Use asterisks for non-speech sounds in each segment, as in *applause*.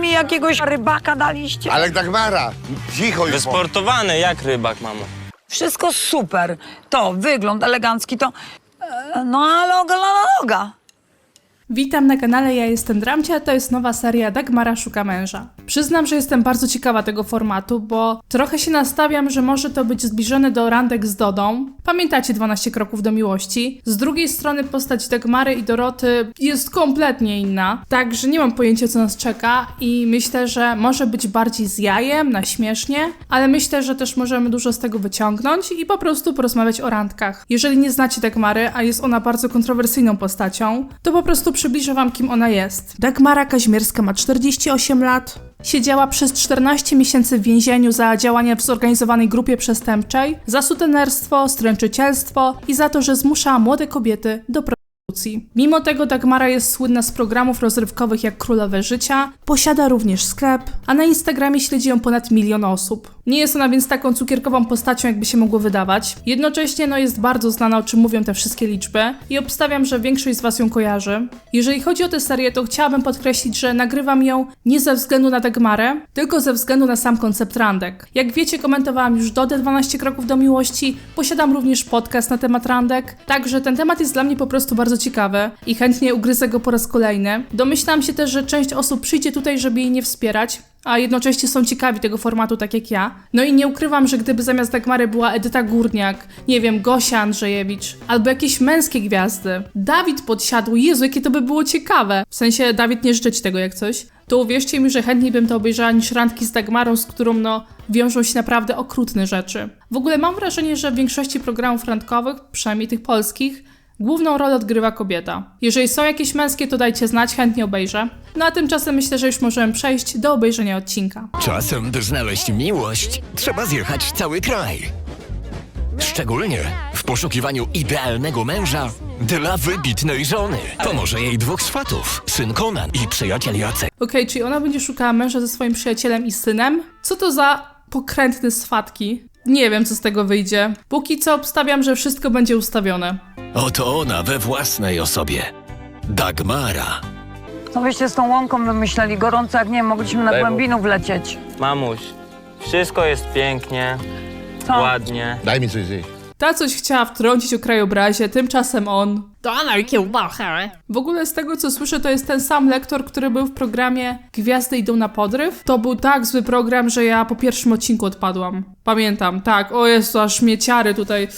mi jakiegoś rybaka daliście? Ale Dagmara, cicho już. Wysportowany jak rybak, mamo. Wszystko super. To, wygląd elegancki, to... e, No ale oga la noga. Witam na kanale, ja jestem Dramcia, to jest nowa seria Dagmara szuka męża. Przyznam, że jestem bardzo ciekawa tego formatu, bo trochę się nastawiam, że może to być zbliżone do randek z Dodą. Pamiętacie 12 kroków do miłości? Z drugiej strony postać Dagmary i Doroty jest kompletnie inna, także nie mam pojęcia co nas czeka i myślę, że może być bardziej z jajem, na śmiesznie, ale myślę, że też możemy dużo z tego wyciągnąć i po prostu porozmawiać o randkach. Jeżeli nie znacie Dagmary, a jest ona bardzo kontrowersyjną postacią, to po prostu przybliżę wam, kim ona jest. Dagmara Kaźmierska ma 48 lat. Siedziała przez 14 miesięcy w więzieniu za działania w zorganizowanej grupie przestępczej, za sutenerstwo, stręczycielstwo i za to, że zmuszała młode kobiety do prostytucji. Mimo tego Dagmara jest słynna z programów rozrywkowych jak Królowe Życia, posiada również sklep, a na Instagramie śledzi ją ponad milion osób. Nie jest ona więc taką cukierkową postacią, jakby się mogło wydawać. Jednocześnie no, jest bardzo znana, o czym mówią te wszystkie liczby i obstawiam, że większość z Was ją kojarzy. Jeżeli chodzi o tę serię, to chciałabym podkreślić, że nagrywam ją nie ze względu na Dagmarę, tylko ze względu na sam koncept randek. Jak wiecie, komentowałam już Dodę 12 kroków do miłości, posiadam również podcast na temat randek, także ten temat jest dla mnie po prostu bardzo ciekawy i chętnie ugryzę go po raz kolejny. Domyślam się też, że część osób przyjdzie tutaj, żeby jej nie wspierać, a jednocześnie są ciekawi tego formatu, tak jak ja. No i nie ukrywam, że gdyby zamiast Dagmary była Edyta Górniak, nie wiem, Gosia Andrzejewicz, albo jakieś męskie gwiazdy, Dawid podsiadł, Jezu, jakie to by było ciekawe. W sensie, Dawid, nie życzę ci tego jak coś. To uwierzcie mi, że chętniej bym to obejrzała niż randki z Dagmarą, z którą, no, wiążą się naprawdę okrutne rzeczy. W ogóle mam wrażenie, że w większości programów randkowych, przynajmniej tych polskich, Główną rolę odgrywa kobieta. Jeżeli są jakieś męskie, to dajcie znać, chętnie obejrzę. No a tymczasem myślę, że już możemy przejść do obejrzenia odcinka. Czasem, by znaleźć miłość, trzeba zjechać cały kraj. Szczególnie w poszukiwaniu idealnego męża dla wybitnej żony. Pomoże jej dwóch swatów, syn Konan i przyjaciel Jacek. Okej, czyli ona będzie szukała męża ze swoim przyjacielem i synem? Co to za pokrętne swatki? Nie wiem, co z tego wyjdzie. Póki co obstawiam, że wszystko będzie ustawione. Oto ona we własnej osobie. Dagmara. Co byście z tą łąką wymyśleli? Gorąco jak nie, mogliśmy na Daj Bóg. głębinów wlecieć. Mamuś, wszystko jest pięknie, Co? ładnie. Daj mi coś zjeść. Ta coś chciała wtrącić o krajobrazie, tymczasem on. Daj kiełbachę. W ogóle z tego co słyszę, to jest ten sam lektor, który był w programie Gwiazdy idą na podryw. To był tak zły program, że ja po pierwszym odcinku odpadłam. Pamiętam, tak. O Jezu, aż mnie ciary tutaj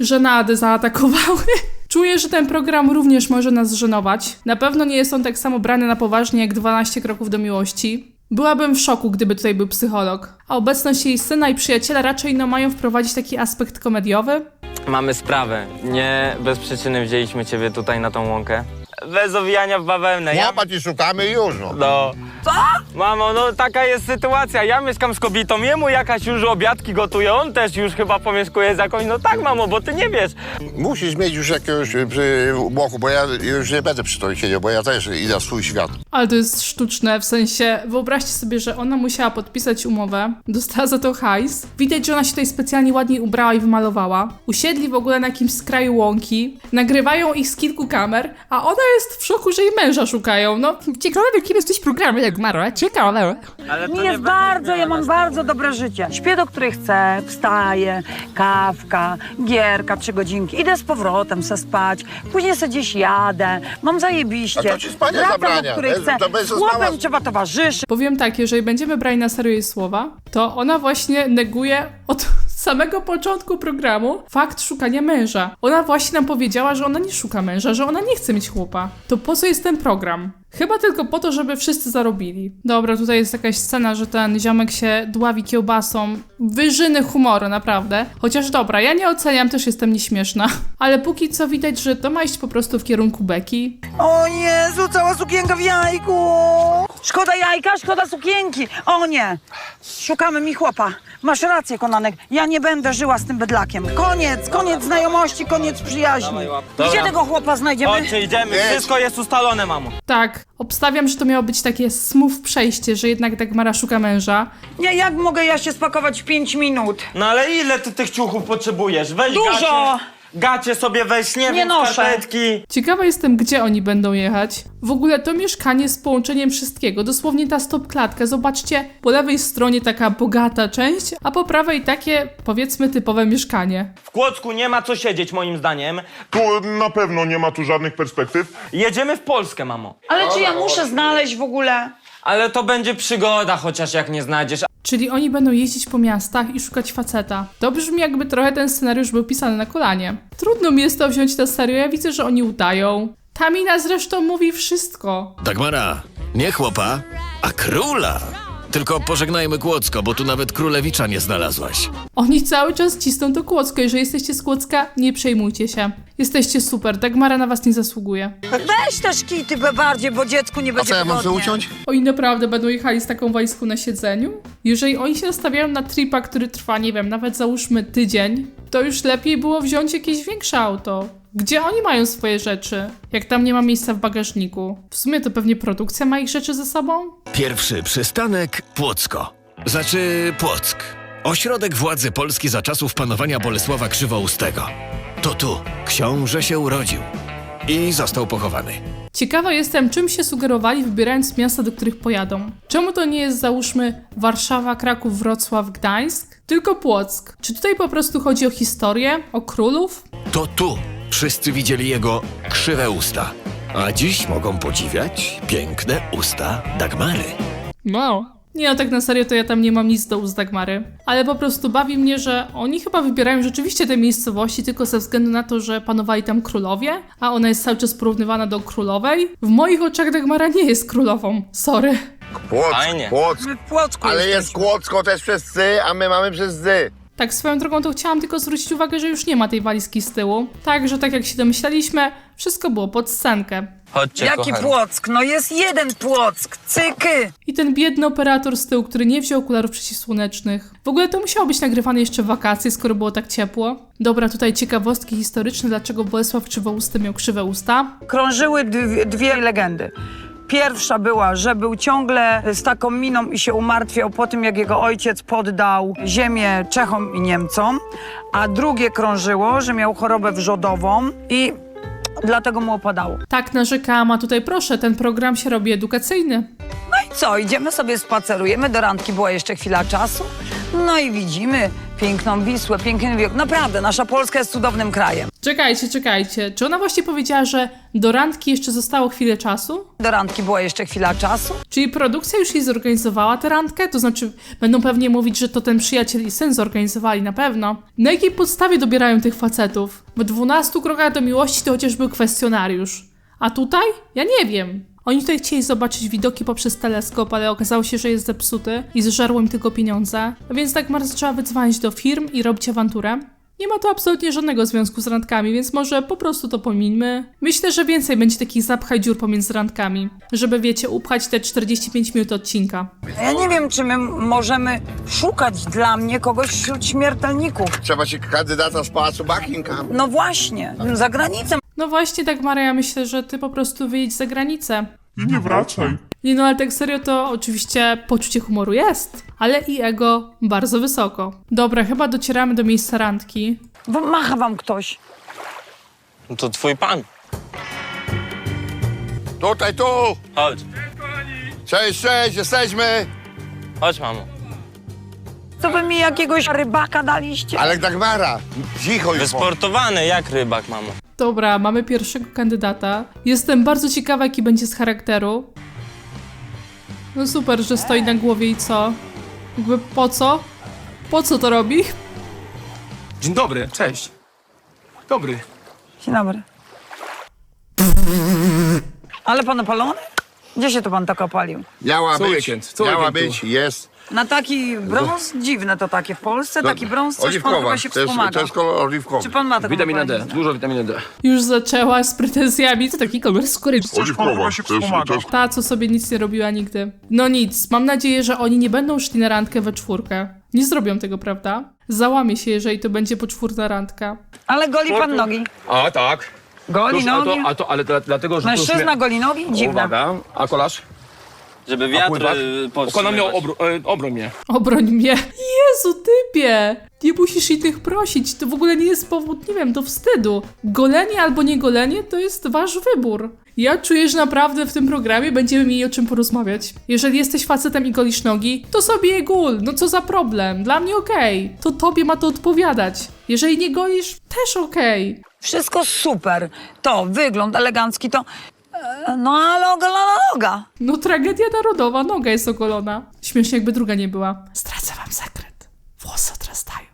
żenady zaatakowały. *laughs* Czuję, że ten program również może nas żenować. Na pewno nie jest on tak samo brany na poważnie jak 12 kroków do miłości. Byłabym w szoku, gdyby tutaj był psycholog. A obecność jej syna i przyjaciela raczej no mają wprowadzić taki aspekt komediowy. Mamy sprawę. Nie bez przyczyny wzięliśmy ciebie tutaj na tą łąkę. Bez owijania w bawełnę. Ja... Łapać i szukamy i już, no. No. Co? Mamo, no taka jest sytuacja. Ja mieszkam z kobietą, jemu jakaś już obiadki gotuje, on też już chyba pomieszkuje z jakąś. No tak, mamo, bo ty nie wiesz. Musisz mieć już jakiegoś y, przy boku, bo ja już nie będę przy tobie siedział, bo ja też idę w swój świat. Ale to jest sztuczne, w sensie wyobraźcie sobie, że ona musiała podpisać umowę, dostała za to hajs. Widać, że ona się tutaj specjalnie ładnie ubrała i wymalowała. Usiedli w ogóle na jakimś skraju łąki, nagrywają ich z kilku kamer, a ona jest w szoku, że jej męża szukają. No, Ciekawe, kim jesteś programu, jak Mara. Ciekawe. Ale Mi jest bardzo, ja mam bardzo dobre życie. Śpię do której chcę, wstaję, kawka, gierka, trzy godzinki. Idę z powrotem se spać, później se gdzieś jadę, mam zajebiście. A to ci spania Wracam do której chcę. to bez chłopem trzeba towarzyszyć. powiem tak, jeżeli będziemy brali na serio jej słowa, to ona właśnie neguje od samego początku programu fakt szukania męża. Ona właśnie nam powiedziała, że ona nie szuka męża, że ona nie chce mieć chłopa. To po co jest ten program? Chyba tylko po to, żeby wszyscy zarobili. Dobra, tutaj jest jakaś scena, że ten ziomek się dławi kiełbasą. Wyżyny humoru, naprawdę. Chociaż dobra, ja nie oceniam, też jestem nieśmieszna. *laughs* Ale póki co widać, że to ma iść po prostu w kierunku Beki. O Jezu, cała sukienka w jajku. Szkoda jajka, szkoda sukienki. O nie, szukamy mi chłopa. Masz rację, Konanek. Ja nie będę żyła z tym bydlakiem. Koniec, koniec znajomości, koniec przyjaźni. Gdzie Dobra. tego chłopa znajdziemy? Chodźcie, idziemy. Wszystko jest ustalone, mamo. Tak, obstawiam, że to miało być takie smooth przejście, że jednak Dagmara szuka męża. Nie, jak mogę ja się spakować w 5 minut? No ale ile ty tych ciuchów potrzebujesz? Weź Dużo! gacie. Gacie sobie weź, nie, Nie wiem, noszę. skarpetki. Ciekawa jestem, gdzie oni będą jechać. W ogóle to mieszkanie z połączeniem wszystkiego, dosłownie ta stop klatka. Zobaczcie, po lewej stronie taka bogata część, a po prawej takie, powiedzmy, typowe mieszkanie. W Kłodzku nie ma co siedzieć, moim zdaniem. Tu na pewno nie ma tu żadnych perspektyw. Jedziemy w Polskę, mamo. Ale czy ja muszę znaleźć w ogóle? Ale to będzie przygoda, chociaż jak nie znajdziesz. Czyli oni będą jeździć po miastach i szukać faceta. To brzmi jakby trochę ten scenariusz był pisany na kolanie. Trudno mi jest to wziąć na serio, ja widzę, że oni udają. Tamina zresztą mówi wszystko. Dagmara, nie chłopa, a króla. Tylko pożegnajmy Kłodzko, bo tu nawet królewicza nie znalazłaś. Oni cały czas cisną to Kłodzko. Jeżeli jesteście z Kłodzka, nie przejmujcie się. Jesteście super, Dagmara na was nie zasługuje. Weź te szkity be bardziej, bo dziecku nie A będzie co ja mam wygodnie. uciąć? Oni naprawdę będą jechali z taką walizką na siedzeniu? Jeżeli oni się nastawiają na tripa, który trwa, nie wiem, nawet załóżmy tydzień, to już lepiej było wziąć jakieś większe auto. Gdzie oni mają swoje rzeczy? Jak tam nie ma miejsca w bagażniku? W sumie to pewnie produkcja ma ich rzeczy ze sobą? Pierwszy przystanek Płocko. Znaczy Płock. Ośrodek władzy Polski za czasów panowania Bolesława Krzywoustego. To tu książę się urodził i został pochowany. Ciekawa jestem, czym się sugerowali, wybierając miasta, do których pojadą. Czemu to nie jest, załóżmy, Warszawa, Kraków, Wrocław, Gdańsk, tylko Płock? Czy tutaj po prostu chodzi o historię, o królów? To tu wszyscy widzieli jego krzywe usta. A dziś mogą podziwiać piękne usta Dagmary. No. Nie no, tak na serio to ja tam nie mam nic do ust Dagmary. Ale po prostu bawi mnie, że oni chyba wybierają rzeczywiście te miejscowości tylko ze względu na to, że panowali tam królowie, a ona jest cały czas porównywana do królowej. W moich oczach Dagmara nie jest królową. Sorry. Płock, Fajnie. Płock. My w Płocku Ale jest jesteśmy. Kłodzko też przez ty, a my mamy przez dy. Tak swoją drogą to chciałam tylko zwrócić uwagę, że już nie ma tej walizki z tyłu. Także tak jak się domyślaliśmy, wszystko było pod scenkę. Chodźcie, Jaki kochani. Płock? No jest jeden Płock, cyky. I ten biedny operator z tyłu, który nie wziął okularów przeciwsłonecznych. W ogóle to musiało być nagrywane jeszcze w wakacje, skoro było tak ciepło. Dobra, tutaj ciekawostki historyczne, dlaczego Bolesław Krzywousty miał krzywe usta. Krążyły dwie, dwie legendy. Pierwsza była, że był ciągle z taką miną i się umartwiał po tym, jak jego ojciec poddał ziemię Czechom i Niemcom. A drugie krążyło, że miał chorobę wrzodową i dlatego mu opadało. Tak narzekałam, a tutaj proszę, ten program się robi edukacyjny. No i co, idziemy sobie spacerujemy, do randki była jeszcze chwila czasu. No i widzimy piękną Wisłę, piękny wiek. Naprawdę, nasza Polska jest cudownym krajem. Czekajcie, czekajcie. Czy ona właśnie powiedziała, że do randki jeszcze zostało chwilę czasu? Do randki była jeszcze chwila czasu. Czyli produkcja już jej zorganizowała tę randkę? To znaczy, będą pewnie mówić, że to ten przyjaciel i syn zorganizowali, na pewno. Na jakiej podstawie dobierają tych facetów? W 12 krokach do miłości to chociaż był kwestionariusz. A tutaj? Ja nie wiem. Oni tutaj chcieli zobaczyć widoki poprzez teleskop, ale okazało się, że jest zepsuty i zżarło im tylko pieniądze. A więc Dagmar zaczęła wydzwaniać do firm i robić awanturę. Nie ma to absolutnie żadnego związku z randkami, więc może po prostu to pomińmy. Myślę, że więcej będzie takich zapchaj dziur pomiędzy randkami, żeby wiecie, upchać te 45 minut odcinka. Ja nie wiem, czy my możemy szukać dla mnie kogoś wśród śmiertelników. Trzeba się kandydata z pałacu Buckingham. No właśnie, za granicę. No właśnie, tak Mara, ja myślę, że ty po prostu wyjedź za granicę. I nie wracaj. Nie no, ale tak serio to oczywiście poczucie humoru jest, ale i ego bardzo wysoko. Dobra, chyba docieramy do miejsca randki. Bo macha wam ktoś. No to twój pan. Tutaj, tu! Chodź, Cześć, cześć, jesteśmy! chodź, mamo. To wy mi jakiegoś rybaka daliście? Ale Dagmara, cicho już. Wysportowany jak rybak, mamo. Dobra, mamy pierwszego kandydata. Jestem bardzo ciekawa, jaki będzie z charakteru. No super, że stoi na głowie i co? Jakby po co? Po co to robi? Dzień dobry, cześć. Dobry. Dzień dobry. Ale pan opalony? Gdzie się to pan tak opalił? Miała Co być, weekend, co miała weekend tu? być, jest. Na taki brąz? Dziwne to takie w Polsce. Taki brąz coś pan oliwkowa, chyba się to jest, wspomaga. to jest kolor oliwkowy. Czy pan ma taką Witamina D, dużo witaminy D. Już zaczęła z pretensjami. Co Taki kolor skóry. Oliwkowa, to jest, to jest Ta, co sobie nic nie robiła nigdy. No nic, mam nadzieję, że oni nie będą szli na randkę we czwórkę. Nie zrobią tego, prawda? Załamie się, jeżeli to będzie poczwórna randka. Ale goli pan nogi. A, tak. Goli Tuż, a nogi. to, a to, ale dla, dlatego, że... to Mężczyzna mnie- goli nogi? Dziwne. Uwaga, a kolarz? Żeby wiatr pływak? y, miał powstrzymywać. obro, e, obroń mnie. Obroń mnie. Jezu, typie! Nie musisz innych prosić, to w ogóle nie jest powód, nie wiem, do wstydu. Golenie albo nie golenie to jest wasz wybór. Ja czuję, że naprawdę w tym programie będziemy mieli o czym porozmawiać. Jeżeli jesteś facetem i golisz nogi, to sobie je gól, no co za problem, dla mnie okej. To tobie ma to odpowiadać. Jeżeli nie golisz, też okej. Wszystko super. To, wygląd elegancki, to... No ale ogolona noga. No tragedia narodowa, noga jest ogolona. Śmiesznie jakby druga nie była. Zdradzę wam sekret. Włosy odrastają.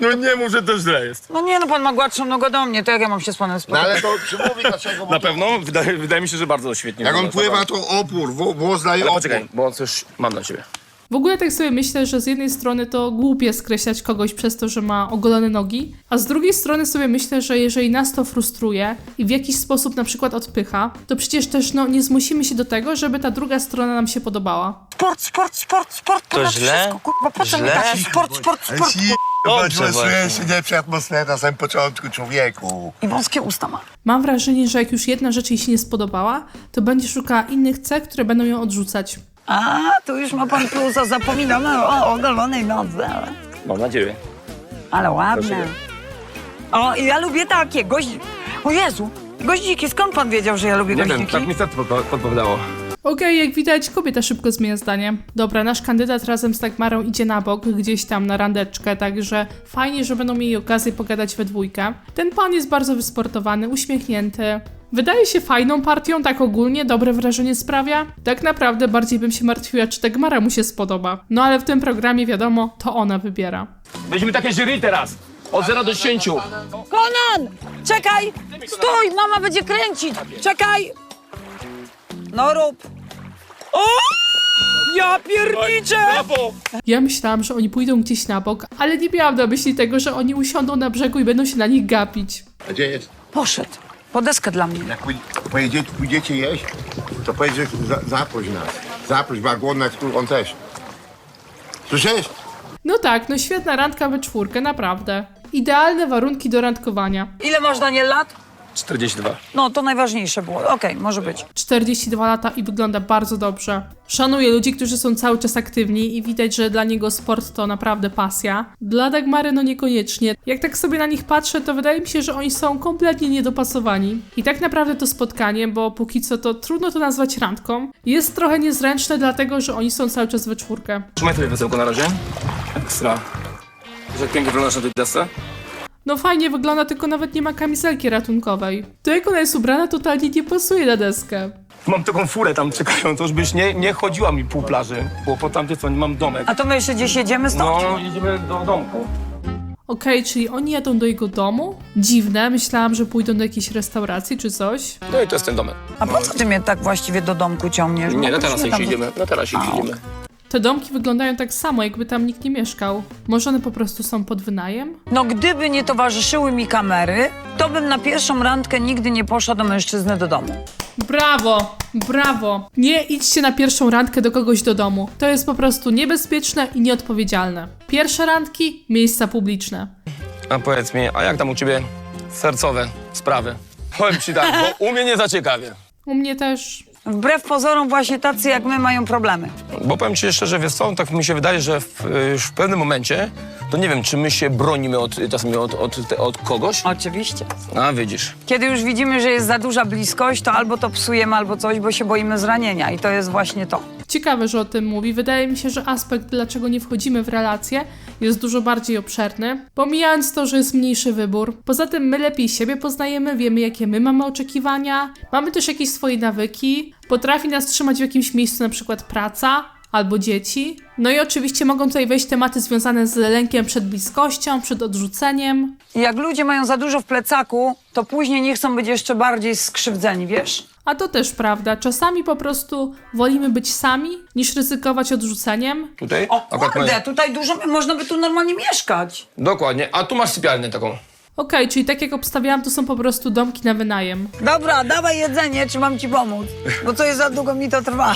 No nie mów, że to źle jest. No nie no, pan ma gładszą nogę do mnie, to jak ja mam się z panem No spotkać? ale to czy mówi dlaczego? Bo Na pewno? Wydaje, wydaje mi się, że bardzo świetnie. Jak on pływa, to opór, wo- włos daje Ale opór. poczekaj, bo coś mam dla ciebie. W ogóle tak sobie myślę, że z jednej strony to głupie skreślać kogoś przez to, że ma ogolone nogi, a z drugiej strony sobie myślę, że jeżeli nas to frustruje i w jakiś sposób na przykład odpycha, to przecież też no, nie zmusimy się do tego, żeby ta druga strona nam się podobała. Sport, sport, sport, sport, ponad źle? wszystko, kurwa, po co mi Źle? taki sport, sport, sport. Dobrze Czujesz właśnie. się lepsza atmosfera na samym początku, człowieku. I wąskie usta ma. Mam wrażenie, że jak już jedna rzecz jej się nie spodobała, to będzie szukała innych cech, które będą ją odrzucać. A, tu już ma pan plusa, zapominamy o ogolonej nodze. ale- Mam nadzieję. Ale ładne. Proszę. O, i ja lubię takie, goździ... O Jezu, goździki, skąd pan wiedział, że ja lubię Nie wiem, goździki? tak mi serce podpo- podpowiadało. Okej, jak widać, kobieta szybko zmienia zdanie. Dobra, nasz kandydat razem z Dagmarą idzie na bok, gdzieś tam na randeczkę, także fajnie, że będą mieli okazję pogadać we dwójkę. Ten pan jest bardzo wysportowany, uśmiechnięty. Wydaje się fajną partią, tak ogólnie, dobre wrażenie sprawia. Tak naprawdę bardziej bym się martwiła, czy Dagmara mu się spodoba. No ale w tym programie wiadomo, to ona wybiera. Weźmy takie jury teraz. Od 0 do 10. Konan! Czekaj! Stój, mama będzie kręcić! Czekaj! No rób. O! Ja pierniczę! Brawo! Ja myślałam, że oni pójdą gdzieś na bok, ale nie miałam na myśli tego, że oni usiądą na brzegu i będą się na nich gapić. A gdzie jest? Poszedł. Po deskę dla mnie. Jak pój- pojedziecie, pójdziecie jeść, to powiedz, że za, zaproś nas. Zaproś, bo jak głodna jest, tu on też. Słyszysz? No tak, no świetna randka we czwórkę, naprawdę. Idealne warunki do randkowania. Ile masz, Daniel, lat? 42. No, to najważniejsze było. Okej, może być. 42 lata i wygląda bardzo dobrze. Szanuję ludzi, którzy są cały czas aktywni i widać, że dla niego sport to naprawdę pasja. Dla Dagmary no niekoniecznie. Jak tak sobie na nich patrzę, to wydaje mi się, że oni są kompletnie niedopasowani. I tak naprawdę to spotkanie, bo póki co to trudno to nazwać randką, jest trochę niezręczne dlatego, że oni są cały czas we czwórkę. Trzymaj sobie wesełko na razie. Ekstra. Jak pięknie wyglądasz na tej desce? No fajnie wygląda, tylko nawet nie ma kamizelki ratunkowej. To jak ona jest ubrana, totalnie nie pasuje na deskę. Mam taką furę tam czekają, to już byś nie, nie chodziła mi pół plaży, bo po tamcie co, nie mam domek. A to my jeszcze gdzieś jedziemy stąd? No, jedziemy do domku. Okej, czyli oni jadą do jego domu? Dziwne, myślałam, że pójdą do jakiejś restauracji czy coś. No i to jest ten domek. A po co ty mnie tak właściwie do domku ciągniesz? Nie, na Bo teraz już jak tam- idziemy, na teraz idziemy. Te domki wyglądają tak samo, jakby tam nikt nie mieszkał. Może one po prostu są pod wynajem? No gdyby nie towarzyszyły mi kamery, to bym na pierwszą randkę nigdy nie poszła do mężczyzny do domu. Brawo! Brawo! Nie idźcie na pierwszą randkę do kogoś do domu. To jest po prostu niebezpieczne i nieodpowiedzialne. Pierwsze randki, miejsca publiczne. A powiedz mi, a jak tam u ciebie sercowe sprawy? Powiem ci tak, bo u mnie nie zaciekawie. U mnie też. Wbrew pozorom właśnie tacy jak my mają problemy. Bo powiem ci jeszcze, że wiesz co, tak mi się wydaje, że w, już w pewnym momencie, to nie wiem, czy my się bronimy od, czasami od, od, od kogoś? Oczywiście. A widzisz. Kiedy już widzimy, że jest za duża bliskość, to albo to psujemy, albo coś, bo się boimy zranienia. I to jest właśnie to. Ciekawe, że o tym mówi. Wydaje mi się, że aspekt, dlaczego nie wchodzimy w relacje, jest dużo bardziej obszerny, pomijając to, że jest mniejszy wybór. Poza tym my lepiej siebie poznajemy, wiemy jakie my mamy oczekiwania, mamy też jakieś swoje nawyki, potrafi nas trzymać w jakimś miejscu, na przykład praca albo dzieci. No i oczywiście mogą tutaj wejść tematy związane z lękiem przed bliskością, przed odrzuceniem. Jak ludzie mają za dużo w plecaku, to później nie chcą być jeszcze bardziej skrzywdzeni, wiesz? A to też prawda. Czasami po prostu wolimy być sami, niż ryzykować odrzuceniem. Tutaj? O Akurat kurde, masz- tutaj dużo, można by tu normalnie mieszkać. Dokładnie, a tu masz sypialnię taką. Okej, czyli tak jak obstawiałam, to są po prostu domki na wynajem. Dobra, dawaj jedzenie, czy mam ci pomóc? Bo co jest za długo mi to trwa.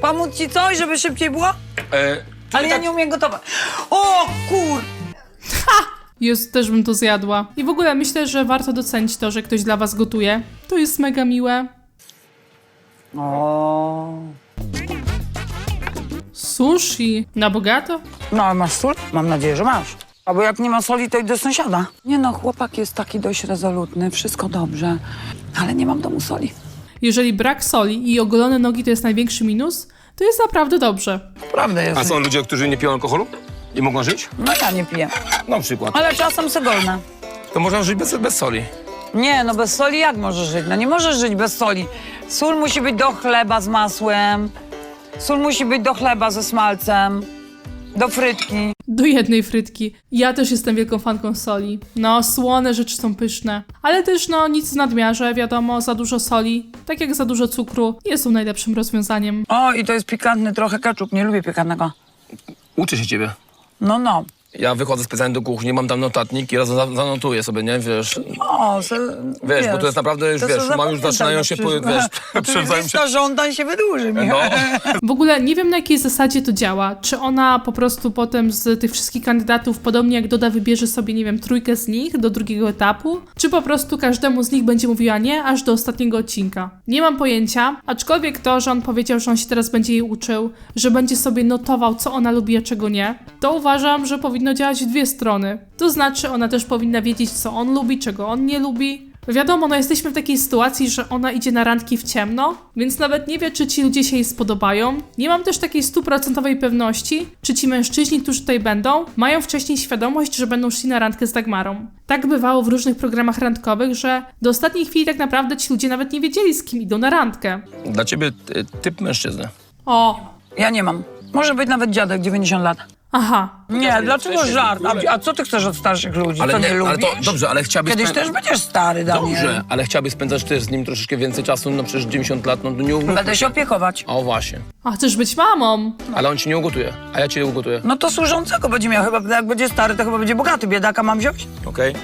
Pomóc ci coś, żeby szybciej było? E, Ale ja tak- nie umiem gotować. O kur... Jezu, też bym to zjadła. I w ogóle myślę, że warto docenić to, że ktoś dla was gotuje. To jest mega miłe. O. Sushi. Na bogato? No, a masz sól? Mam nadzieję, że masz. Albo jak nie ma soli, to idź do sąsiada. Nie no, chłopak jest taki dość rezolutny, wszystko dobrze, ale nie mam domu soli. Jeżeli brak soli i ogolone nogi to jest największy minus, to jest naprawdę dobrze. Prawda jest. A są ludzie, którzy nie piją alkoholu? I mogą żyć? No ja nie piję, Na przykład. ale czasem segolne. To można żyć bez, bez soli. Nie, no bez soli jak możesz żyć? No nie możesz żyć bez soli. Sól musi być do chleba z masłem, sól musi być do chleba ze smalcem, do frytki. Do jednej frytki. Ja też jestem wielką fanką soli. No, słone rzeczy są pyszne. Ale też, no, nic w nadmiarze, wiadomo, za dużo soli, tak jak za dużo cukru, nie są najlepszym rozwiązaniem. O, i to jest pikantny trochę keczup, nie lubię pikantnego. Uczę się ciebie. No, no. Ja wychodzę specjalnie do kuchni, mam tam notatnik i raz za- zanotuję sobie, nie? Wiesz, O, se, Wiesz, bo to jest naprawdę już, to wiesz, mam już zaczynają na się, po- wiesz, *laughs* przewzajem lista żądań się wydłuży, Michał. No. *laughs* W ogóle nie wiem na jakiej zasadzie to działa. Czy ona po prostu potem z tych wszystkich kandydatów, podobnie jak Doda, wybierze sobie, nie wiem, trójkę z nich do drugiego etapu? Czy po prostu każdemu z nich będzie mówiła nie, aż do ostatniego odcinka? Nie mam pojęcia, aczkolwiek to, że on powiedział, że on się teraz będzie jej uczył, że będzie sobie notował, co ona lubi, a czego nie, to uważam, że powinno działać w dwie strony. To znaczy, ona też powinna wiedzieć, co on lubi, czego on nie lubi, Wiadomo, no jesteśmy w takiej sytuacji, że ona idzie na randki w ciemno, więc nawet nie wie, czy ci ludzie się jej spodobają. Nie mam też takiej stuprocentowej pewności, czy ci mężczyźni, którzy tutaj będą, mają wcześniej świadomość, że będą szli na randkę z Dagmarą. Tak bywało w różnych programach randkowych, że do ostatniej chwili tak naprawdę ci ludzie nawet nie wiedzieli, z kim idą na randkę. Dla ciebie y, typ mężczyzny. O, Ja nie mam. Może być nawet dziadek 90 lat. Aha. Nie, dlaczego żart? A, a co ty chcesz od starszych ludzi? Ale to nie, nie, lubisz? ale to dobrze, ale chciałbyś... Kiedyś spę- też będziesz stary, Daniel. Dobrze, ale chciałbyś spędzać też z nim troszeczkę więcej czasu, no przecież 90 lat, no to nie ugotuje. Będę się opiekować. O właśnie, A chcesz być mamą? ale on ci nie ugotuje, a ja cię ugotuję, No to służącego będzie miał. Chyba jak będzie stary, to chyba będzie bogaty. Biedaka mam wziąć? okej?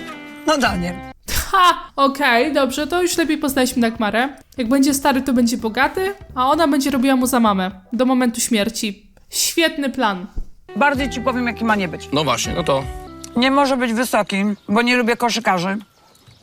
No Daniel. Ha, okej, dobrze, to już lepiej poznaliśmy Dagmarę. Jak będzie stary, to będzie bogaty, a ona będzie robiła mu za mamę. Do momentu śmierci. Świetny plan. Bardziej ci powiem, jaki ma nie być. No właśnie, no to... Nie może być wysoki, bo nie lubię koszykarzy.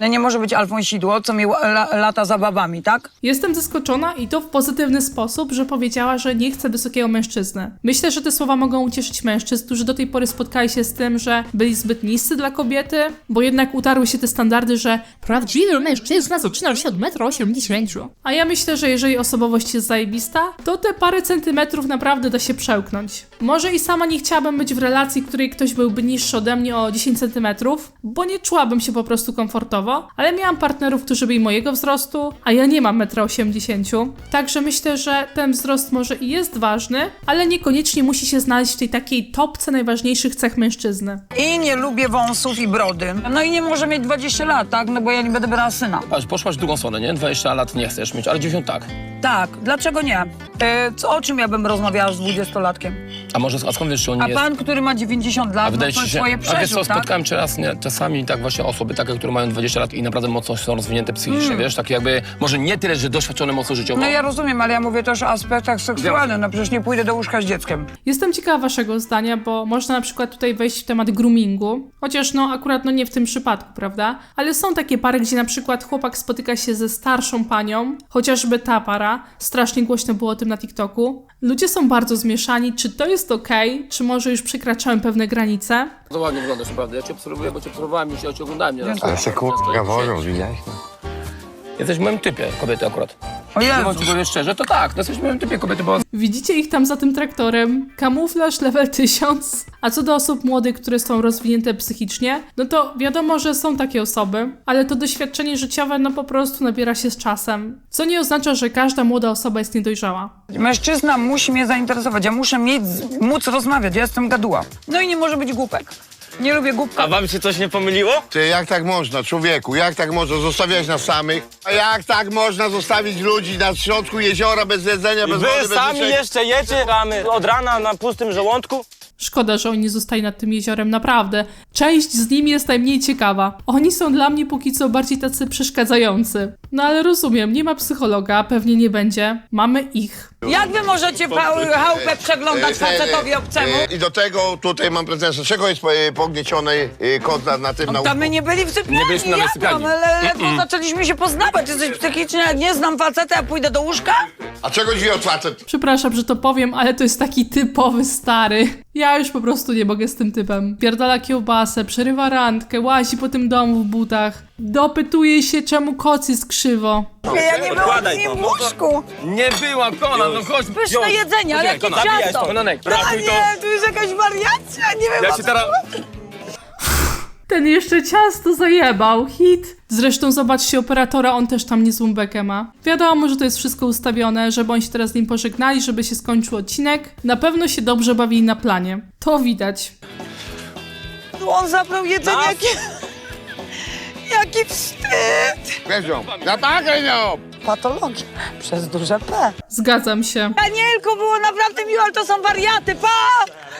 Nie może być Alfon Sidło, co mi la, lata za babami, tak? Jestem zaskoczona i to w pozytywny sposób, że powiedziała, że nie chce wysokiego mężczyzny. Myślę, że te słowa mogą ucieszyć mężczyzn, którzy do tej pory spotkali się z tym, że byli zbyt niscy dla kobiety, bo jednak utarły się te standardy, że Prawdziwy mężczyzna zaczyna się od 1,80 m. A ja myślę, że jeżeli osobowość jest zajebista, to te parę centymetrów naprawdę da się przełknąć. Może i sama nie chciałabym być w relacji, w której ktoś byłby niższy ode mnie o 10 centymetrów, bo nie czułabym się po prostu komfortowo, ale miałam partnerów, którzy byli mojego wzrostu, a ja nie mam 1,80 m. Także myślę, że ten wzrost może i jest ważny, ale niekoniecznie musi się znaleźć w tej takiej topce najważniejszych cech mężczyzny. I nie lubię wąsów i brody. No i nie może mieć 20 lat, tak? No bo ja nie będę brała syna. Patrz, poszłaś w drugą stronę, nie? 20 lat nie chcesz mieć, ale 90 tak. Tak, dlaczego nie? E, co, o czym ja bym rozmawiała z 20-latkiem? A może, a skąd wiesz, czy on nie A jest... pan, który ma 90 lat, A no wydaje to ci się, swoje a wiesz przeżył, co, tak? spotkałem czas, nie, czasami tak właśnie osoby takie, które mają 20 lat i naprawdę mocno są rozwinięte psychicznie, wiesz, takie jakby, może nie tyle, że doświadczone mocno życiowo. No ja rozumiem, ale ja mówię też o aspektach seksualnych. No przecież nie pójdę do łóżka z dzieckiem. Jestem ciekawa waszego zdania, bo można na przykład tutaj wejść w temat groomingu, chociaż no akurat no nie w tym przypadku, prawda? Ale są takie pary, gdzie na przykład chłopak spotyka się ze starszą panią, chociażby ta para, strasznie głośno było o tym na TikToku. Ludzie są bardzo zmieszani, czy to jest okej, czy może już przekraczałem pewne granice. To ładnie wyglądasz, naprawdę. Ja cię obserwuję, bo cię obserwowałem już, ja cię oglądałem nieraz. Ale se kurwa wożą, widziałeś? Jesteś w moim typie kobiety akurat. O Jezu. Mówiąc powiem szczerze, to tak, to jesteś w moim typie kobiety, bo Widzicie ich tam za tym traktorem? Kamuflaż level 1000. A co do osób młodych, które są rozwinięte psychicznie, no to wiadomo, że są takie osoby, ale to doświadczenie życiowe no po prostu nabiera się z czasem. Co nie oznacza, że każda młoda osoba jest niedojrzała. Mężczyzna musi mnie zainteresować. Ja muszę mieć, móc rozmawiać. Ja jestem gaduła. No i nie może być głupek. Nie lubię głupka. A wam się coś nie pomyliło? Ty, jak tak można, człowieku, jak tak można zostawiać nas samych? A jak tak można zostawić ludzi na środku jeziora bez jedzenia, bez Wy wody, bez sami niczego? jeszcze jecie ramy od rana na pustym żołądku? Szkoda, że oni zostali nad tym jeziorem, naprawdę. Część z nimi jest najmniej ciekawa. Oni są dla mnie póki co bardziej tacy przeszkadzający. No ale rozumiem, nie ma psychologa, pewnie nie będzie. Mamy ich. Jak wy możecie pa- chałupę przeglądać facetowi obcemu? E, I do tego tutaj mam pretensję. Czego jest e, pognieciony e, kot na, na tym na Tam my nie byli w sypialni. Nie byliśmy nawet w jak sypialni. tam? Ale ledwo zaczęliśmy się poznawać. Jesteś psychicznie, jak nie znam faceta, ja pójdę do łóżka? A czego drzwi otwarte? Przepraszam, że to powiem, ale to jest taki typowy stary. Ja już po prostu nie mogę z tym typem. Pierdala kiełbasę, przerywa randkę, łazi po tym domu w butach. Dopytuje się, czemu koc jest krzywo. Ja nie byłam z Odkładaj nim to, w no to- łóżku. Nie była Konan, no chodź. Pyszne jedzenie, ale jakie ciasto. Konanek, A ratuj to. nie, tu jest jakaś wariacja, nie wiem Ja o się co teraz... Ten jeszcze ciasto zajebał, hit. Zresztą zobaczcie operatora, on też tam niezłą bekę ma. Wiadomo, że to jest wszystko ustawione, żeby oni się teraz z nim pożegnali, żeby się skończył odcinek. Na pewno się dobrze bawili na planie. To widać. Tu on zabrał jedzenie, Nas? Jaki... Jaki wstyd! Weź ją. Patologia. Przez duże P. Zgadzam się. Danielku, było naprawdę miło, ale to są wariaty, pa!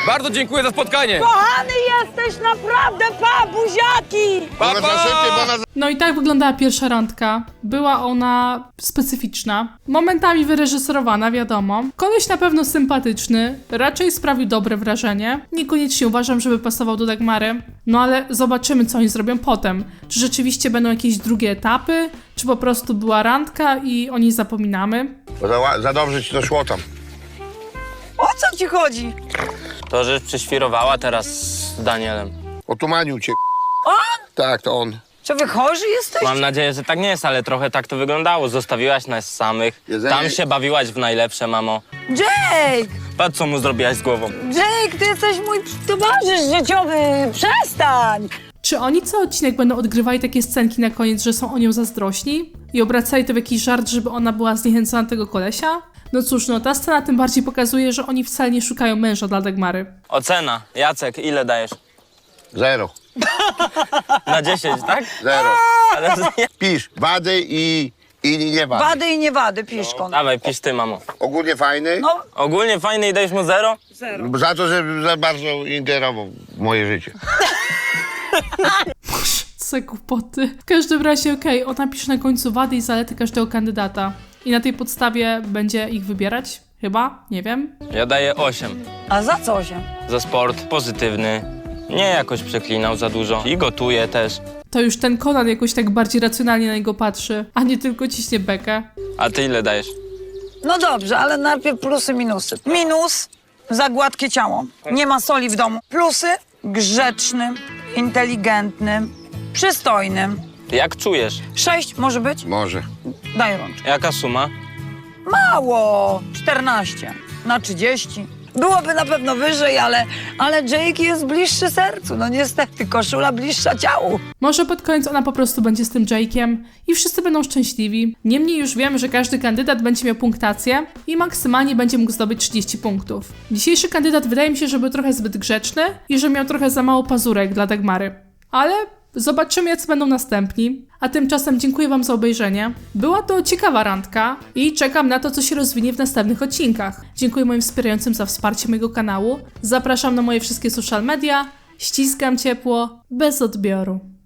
Bardzo dziękuję za spotkanie. Kochany jesteś, naprawdę, pa, buziaki! Pa, Ona za szybkie, bo ona za... No i tak wyglądała pierwsza randka. Była ona specyficzna, momentami wyreżyserowana, wiadomo. Koleś na pewno sympatyczny, raczej sprawił dobre wrażenie. Niekoniecznie uważam, żeby pasował do Dagmary. No ale zobaczymy, co oni zrobią potem. Czy rzeczywiście będą jakieś drugie etapy, czy po prostu była randka i o niej zapominamy. Bo za, ła- za dobrze ci to szło tam. O co ci chodzi? To, że prześwirowała teraz z Danielem. Otumanił cię. On? Tak, to on. Czy wy chorzy jesteście? Mam nadzieję, że tak nie jest, ale trochę tak to wyglądało. Zostawiłaś nas samych. Jedzenie- Tam się bawiłaś w najlepsze, mamo. Jake! Patrz, co mu zrobiłaś z głową. Jake, ty jesteś mój towarzysz życiowy! Przestań! Czy oni co odcinek będą odgrywali takie scenki na koniec, że są o nią zazdrośni? I obracali to w jakiś żart, żeby ona była zniechęcona do tego kolesia? No cóż, no ta scena tym bardziej pokazuje, że oni wcale nie szukają męża dla Dagmary. Ocena. Jacek, ile dajesz? Zero. *laughs* Na 10, tak? Zero. Ale Pisz wady i, i nie wady. Wady i niewady, piszką. Dawaj, pisz ty, mamo. Ogólnie fajny. No, Ogólnie fajny i dajesz mu zero? zero. Za to, że za bardzo ingerował w moje życie. Co kłopoty. W każdym razie, okej, ona pisze na końcu wady i zalety każdego kandydata. I na tej podstawie będzie ich wybierać? Chyba? Nie wiem. Ja daję 8. A za co się? Za sport, pozytywny. Nie jakoś przeklinał za dużo. I gotuje też. To już ten Conan jakoś tak bardziej racjonalnie na niego patrzy, a nie tylko ciśnie bekę. A ty ile dajesz? No dobrze, ale najpierw plusy, minusy. Minus za gładkie ciało. Nie ma soli w domu. Plusy grzecznym, inteligentnym, przystojnym. Jak czujesz? Sześć może być? Może. Daj rączkę. Jaka suma? Mało! 14 na 30. Byłoby na pewno wyżej, ale, ale Jake jest bliższy sercu. No niestety, koszula bliższa ciału. Może pod koniec ona po prostu będzie z tym Jake'iem i wszyscy będą szczęśliwi. Niemniej już wiemy, że każdy kandydat będzie miał punktację i maksymalnie będzie mógł zdobyć 30 punktów. Dzisiejszy kandydat wydaje mi się, że był trochę zbyt grzeczny i że miał trochę za mało pazurek dla Dagmary. Ale zobaczymy, jacy będą następni. A tymczasem dziękuję Wam za obejrzenie. Była to ciekawa randka i czekam na to, co się rozwinie w następnych odcinkach. Dziękuję moim wspierającym za wsparcie mojego kanału. Zapraszam na moje wszystkie social media. Ściskam ciepło, bez odbioru.